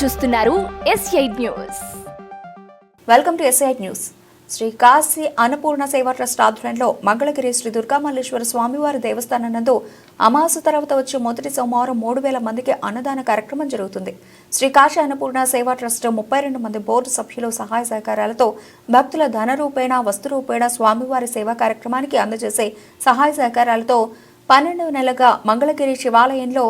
చూస్తున్నారు S news welcome to SI news Shri Kashi Annapurna Seva trust ఆధ్వర్యంలో మంగళగిరి శ్రీ దుర్గామల్లేశ్వర స్వామివారి దేవస్థానం నందు అమాసు తర్వాత వచ్చే మొదటి సోమవారం మూడు వేల మందికి అన్నదాన కార్యక్రమం జరుగుతుంది. శ్రీ కాశీ అన్నపూర్ణ సేవా ట్రస్ట్ ముప్పై రెండు మంది బోర్డు సభ్యులు సహాయ సహకారాలతో భక్తుల ధన రూపేణ వస్తు రూపేణ స్వామివారి సేవా కార్యక్రమానికి అందజేసే సహాయ సహకారాలతో పన్నెండవ నెలగా మంగళగిరి శివాలయంలో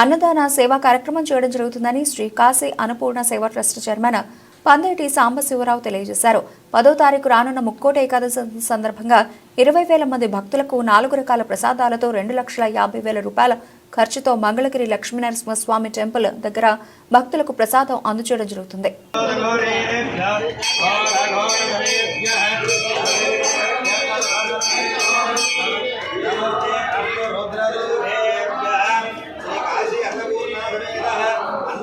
అన్నదాన సేవా కార్యక్రమం చేయడం జరుగుతుందని శ్రీ కాశీ అన్నపూర్ణ సేవా ట్రస్ట్ చైర్మన్ పందేటి సాంబశివరావు తెలియజేశారు. పదో తారీఖు రానున్న ముక్కోట ఏకాదశి సందర్భంగా ఇరవై వేల మంది భక్తులకు నాలుగు రకాల ప్రసాదాలతో రెండు లక్షల యాభై వేల రూపాయల ఖర్చుతో మంగళగిరి లక్ష్మీనరసింహస్వామి టెంపుల్ దగ్గర భక్తులకు ప్రసాదం అందచేయడం జరుగుతుంది.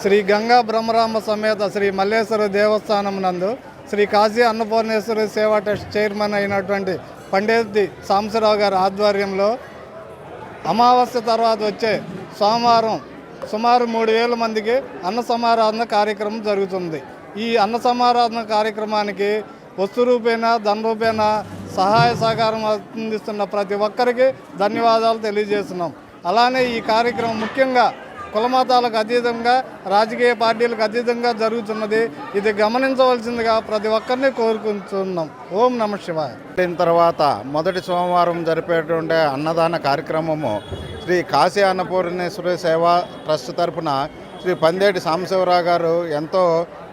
శ్రీ గంగా బ్రహ్మరామ సమేత శ్రీ మల్లేశ్వర దేవస్థానం నందు శ్రీ కాశీ అన్నపూర్ణేశ్వరి సేవా ట్రస్ట్ చైర్మన్ అయినటువంటి పండిత్ సాంబశివరావు గారి ఆధ్వర్యంలో అమావాస్య తర్వాత వచ్చే సోమవారం సుమారు మూడు వేల మందికి అన్న సమారాధన కార్యక్రమం జరుగుతుంది. ఈ అన్న సమారాధన కార్యక్రమానికి వస్తు రూపేణ ధన రూపేణ సహాయ సహకారం అందిస్తున్న ప్రతి ఒక్కరికి ధన్యవాదాలు తెలియజేస్తున్నాం. అలానే ఈ కార్యక్రమం ముఖ్యంగా కులమతాలకు అతీతంగా రాజకీయ పార్టీలకు అతీతంగా జరుగుతున్నది. ఇది గమనించవలసిందిగా ప్రతి ఒక్కరిని కోరుకుంటున్నాం. ఓం నమ శివాయ. దీని తర్వాత మొదటి సోమవారం జరిపేటువంటి అన్నదాన కార్యక్రమము శ్రీ కాశీ అన్నపూర్ణేశ్వరి సేవా ట్రస్ట్ తరపున శ్రీ పందేటి సాంబశివరావు గారు ఎంతో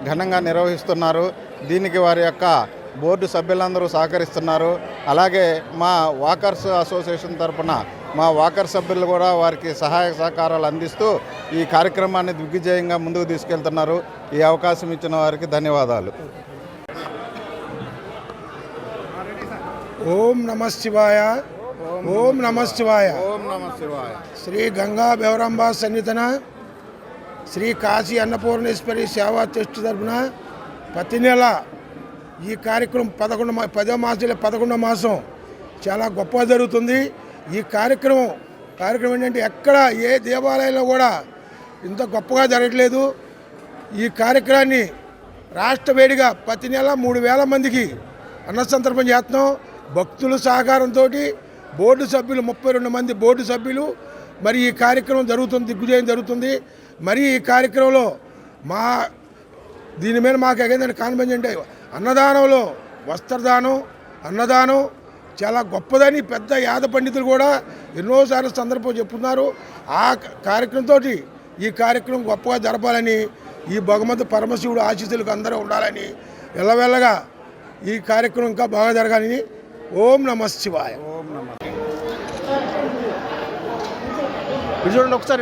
ఘనంగా నిర్వహిస్తున్నారు. దీనికి వారి యొక్క బోర్డు సభ్యులందరూ సహకరిస్తున్నారు. అలాగే మా వాకర్స్ అసోసియేషన్ తరపున మా వాకర్ సభ్యులు కూడా వారికి సహాయ సహకారాలు అందిస్తూ ఈ కార్యక్రమాన్ని దిగ్విజయంగా ముందుకు తీసుకెళ్తున్నారు. ఈ అవకాశం ఇచ్చిన వారికి ధన్యవాదాలు. ఓం నమ శివాయ. ఓం నమ శివాయ. ఓం నమ శివాయ. శ్రీ గంగా బెవరంబ సన్నిధన శ్రీ కాశీ అన్నపూర్ణేశ్వరి సేవా ట్రస్ట్ తరపున ప్రతి నెల ఈ కార్యక్రమం పదకొండు మా పదో మాసంలో పదకొండో మాసం చాలా గొప్పగా జరుగుతుంది. ఈ కార్యక్రమం కార్యక్రమం ఏంటంటే ఎక్కడ ఏ దేవాలయంలో కూడా ఇంత గొప్పగా జరగట్లేదు. ఈ కార్యక్రమాన్ని రాష్ట్ర వేడిగా ప్రతి నెల మూడు వేల మందికి అన్న సందర్భం చేస్తున్నాం. భక్తుల సహకారంతో బోర్డు సభ్యులు ముప్పై రెండు మంది బోర్డు సభ్యులు. మరి ఈ కార్యక్రమం జరుగుతుంది దిగ్గుజయం జరుగుతుంది. మరి ఈ కార్యక్రమంలో మా దీని మీద మాకు ఎగైందని కాన్ఫిడెన్స్ అంటే అన్నదానంలో వస్త్రదానం అన్నదానం చాలా గొప్పదని పెద్ద యాద పండితులు కూడా ఎన్నోసార్లు సందర్భం చెప్తున్నారు ఆ కార్యక్రమంతో ఈ కార్యక్రమం గొప్పగా జరపాలని ఈ భగవంతు పరమశివుడు ఆశీస్సులకు అందరూ ఉండాలని ఎల్లవెల్లగా ఈ కార్యక్రమం ఇంకా బాగా జరగాలని ఓం నమ శివాయ. ఇటు చూడండి ఒకసారి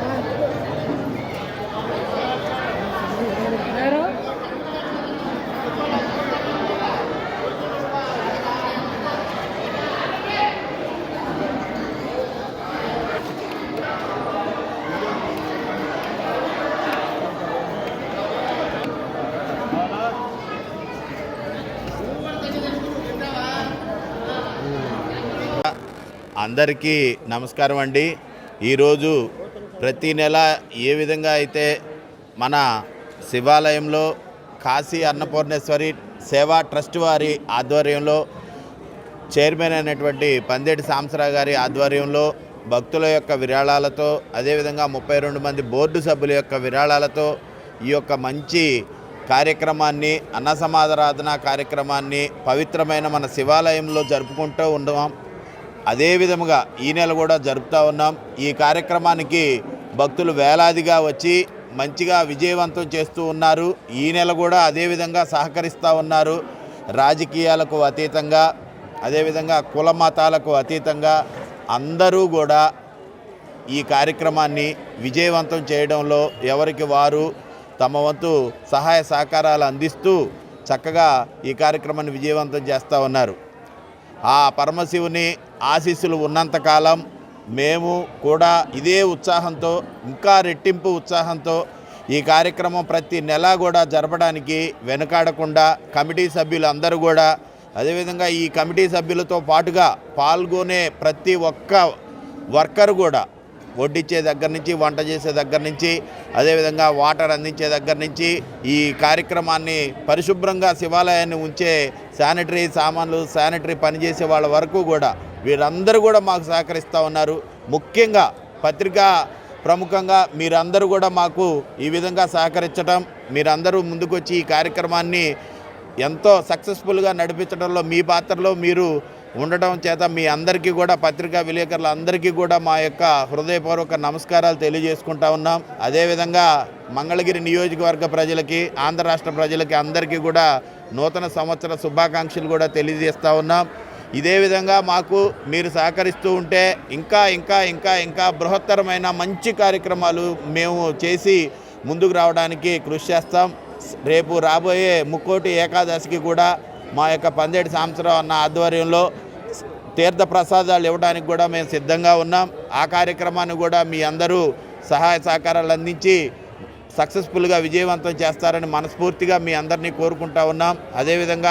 అందరికీ నమస్కారం అండి. ఈరోజు ప్రతి నెల ఏ విధంగా అయితే మన శివాలయంలో కాశీ అన్నపూర్ణేశ్వరి సేవా ట్రస్ట్ వారి ఆధ్వర్యంలో చైర్మన్ అయినటువంటి పందేటి సాంసరావు గారి ఆధ్వర్యంలో భక్తుల యొక్క విరాళాలతో అదేవిధంగా ముప్పై రెండు మంది బోర్డు సభ్యుల యొక్క విరాళాలతో ఈ యొక్క మంచి కార్యక్రమాన్ని అన్న సమాధారాధన కార్యక్రమాన్ని పవిత్రమైన మన శివాలయంలో జరుపుకుంటూ ఉన్నాం. అదే విధముగా ఈ నెల కూడా జరుపుతూ ఉన్నాం. ఈ కార్యక్రమానికి భక్తులు వేలాదిగా వచ్చి మంచిగా విజయవంతం చేస్తూ ఉన్నారు. ఈ నెల కూడా అదేవిధంగా సహకరిస్తూ ఉన్నారు. రాజకీయాలకు అతీతంగా అదేవిధంగా కుల మతాలకు అతీతంగా అందరూ కూడా ఈ కార్యక్రమాన్ని విజయవంతం చేయడంలో ఎవరికి వారు తమ వంతు సహాయ సహకారాలు అందిస్తూ చక్కగా ఈ కార్యక్రమాన్ని విజయవంతం చేస్తూ ఉన్నారు. ఆ పరమశివుని ఆశీస్సులు ఉన్నంతకాలం మేము కూడా ఇదే ఉత్సాహంతో ఇంకా రెట్టింపు ఉత్సాహంతో ఈ కార్యక్రమం ప్రతి నెల కూడా జరపడానికి వెనుకాడకుండా కమిటీ సభ్యులు అందరూ కూడా అదేవిధంగా ఈ కమిటీ సభ్యులతో పాటుగా పాల్గొనే ప్రతి ఒక్క వర్కర్ కూడా వడ్డిచ్చే దగ్గర నుంచి వంట చేసే దగ్గర నుంచి అదేవిధంగా వాటర్ అందించే దగ్గర నుంచి ఈ కార్యక్రమాన్ని పరిశుభ్రంగా శివాలయాన్ని ఉంచే శానిటరీ సామాన్లు శానిటరీ పనిచేసే వాళ్ళ వరకు కూడా వీరందరూ కూడా మాకు సహకరిస్తూ ఉన్నారు. ముఖ్యంగా పత్రికా ప్రముఖంగా మీరందరూ కూడా మాకు ఈ విధంగా సహకరించడం మీరందరూ ముందుకొచ్చి ఈ కార్యక్రమాన్ని ఎంతో సక్సెస్ఫుల్గా నడిపించడంలో మీ పాత్రలో మీరు ఉండటం చేత మీ అందరికీ కూడా పత్రికా విలేకరుల అందరికీ కూడా మా యొక్క హృదయపూర్వక నమస్కారాలు తెలియజేసుకుంటా ఉన్నాం. అదేవిధంగా మంగళగిరి నియోజకవర్గ ప్రజలకి ఆంధ్ర రాష్ట్ర ప్రజలకి అందరికీ కూడా నూతన సంవత్సర శుభాకాంక్షలు కూడా తెలియజేస్తూ ఉన్నాం. ఇదే విధంగా మాకు మీరు సహకరిస్తూ ఉంటే ఇంకా ఇంకా ఇంకా ఇంకా బృహత్తరమైన మంచి కార్యక్రమాలు మేము చేసి ముందుకు రావడానికి కృషి చేస్తాం. రేపు రాబోయే ముక్కోటి ఏకాదశికి కూడా మా యొక్క పందేటి సంవత్సరం అన్న ఆధ్వర్యంలో తీర్థ ప్రసాదాలు ఇవ్వడానికి కూడా మేము సిద్ధంగా ఉన్నాం. ఆ కార్యక్రమాన్ని కూడా మీ అందరూ సహాయ సహకారాలు అందించి సక్సెస్ఫుల్గా విజయవంతం చేస్తారని మనస్ఫూర్తిగా మీ అందరినీ కోరుకుంటా ఉన్నాం. అదేవిధంగా